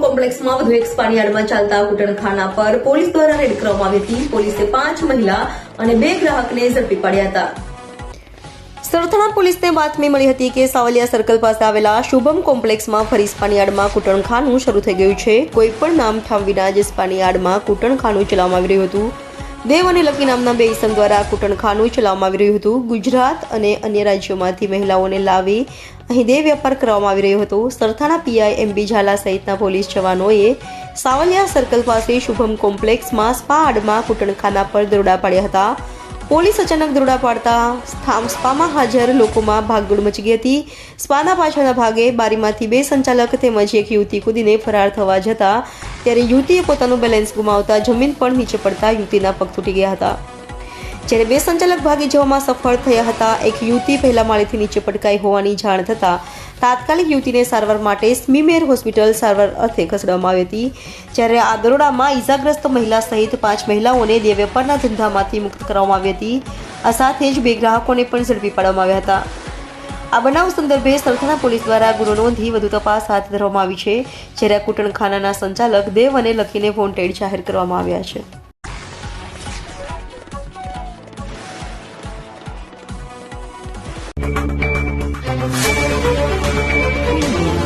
કોમ્પ્લેક્સમાં વધુ એક સ્પાનિયાર્ડમાં ચાલતા કૂટણખાના પર પોલીસ દ્વારા રેડ કરવામાં આવી હતી. પોલીસે પાંચ મહિલા અને બે ગ્રાહકને ઝડપી પાડ્યા હતા. સરથાણા પોલીસને બાતમી મળી હતી કે સાવલિયા સર્કલ પાસે આવેલા શુભમ કોમ્પ્લેક્સમાં ફરી સ્પાનિયાર્ડમાં કૂટણખાનું શરૂ થઈ ગયું છે. કોઈ પણ નામ ઠામ વિના જ સ્પાનિયાર્ડમાં કૂટણખાનું ચલાવવામાં આવી રહ્યું હતું. દેવ અને લકી નામના બે ઇસમ દ્વારા કૂટણખાનું ચલાવવામાં આવી રહ્યું હતું. ગુજરાત અને અન્ય રાજ્યોમાંથી મહિલાઓને લાવી અહીં દેહ વેપાર કરવામાં આવી રહ્યો હતો. સરથાણા પીઆઈ એમબી ઝાલા સહિતના પોલીસ જવાનોએ સાવલિયા સર્કલ પાસે શુભમ કોમ્પ્લેક્સમાં સ્પા આડમાં કૂટણખાના પર દરોડા પાડ્યા હતા. પોલીસ અચાનક દોડા પાડતા સ્પામાં હાજર લોકોમાં ભાગદોડ મચી ગઈ હતી. સ્પાના પાછળના ભાગે બારીમાંથી બે સંચાલક તેમજ એક યુવતી કૂદીને ફરાર થવા જતા. ત્યારે યુવતીએ પોતાનું બેલેન્સ ગુમાવતા જમીન પણ નીચે પડતા યુવતીના પગ તૂટી ગયા હતા. જ્યારે બે સંચાલક ભાગી જવામાં સફળ થયા હતા, એક યુવતી પહેલા માળેથી નીચે પટકાઈ હોવાની જાણ થતાં તાત્કાલિક યુવતીને સારવાર માટે સ્મીમેર હોસ્પિટલ સારવાર અર્થે ખસેડવામાં આવી હતી. જ્યારે આ દરોડામાં ઈજાગ્રસ્ત મહિલા સહિત પાંચ મહિલાઓને દેહ વેપારના ધંધામાંથી મુક્ત કરવામાં આવી હતી. આ સાથે જ બે ગ્રાહકોને પણ ઝડપી પાડવામાં આવ્યા હતા. આ બનાવ સંદર્ભે સરથાણા પોલીસ દ્વારા ગુનો નોંધી વધુ તપાસ હાથ ધરવામાં આવી છે, જ્યારે આ કૂટણખાનાના સંચાલક દેવ અને લખીને વોન્ટેડ જાહેર કરવામાં આવ્યા છે. Green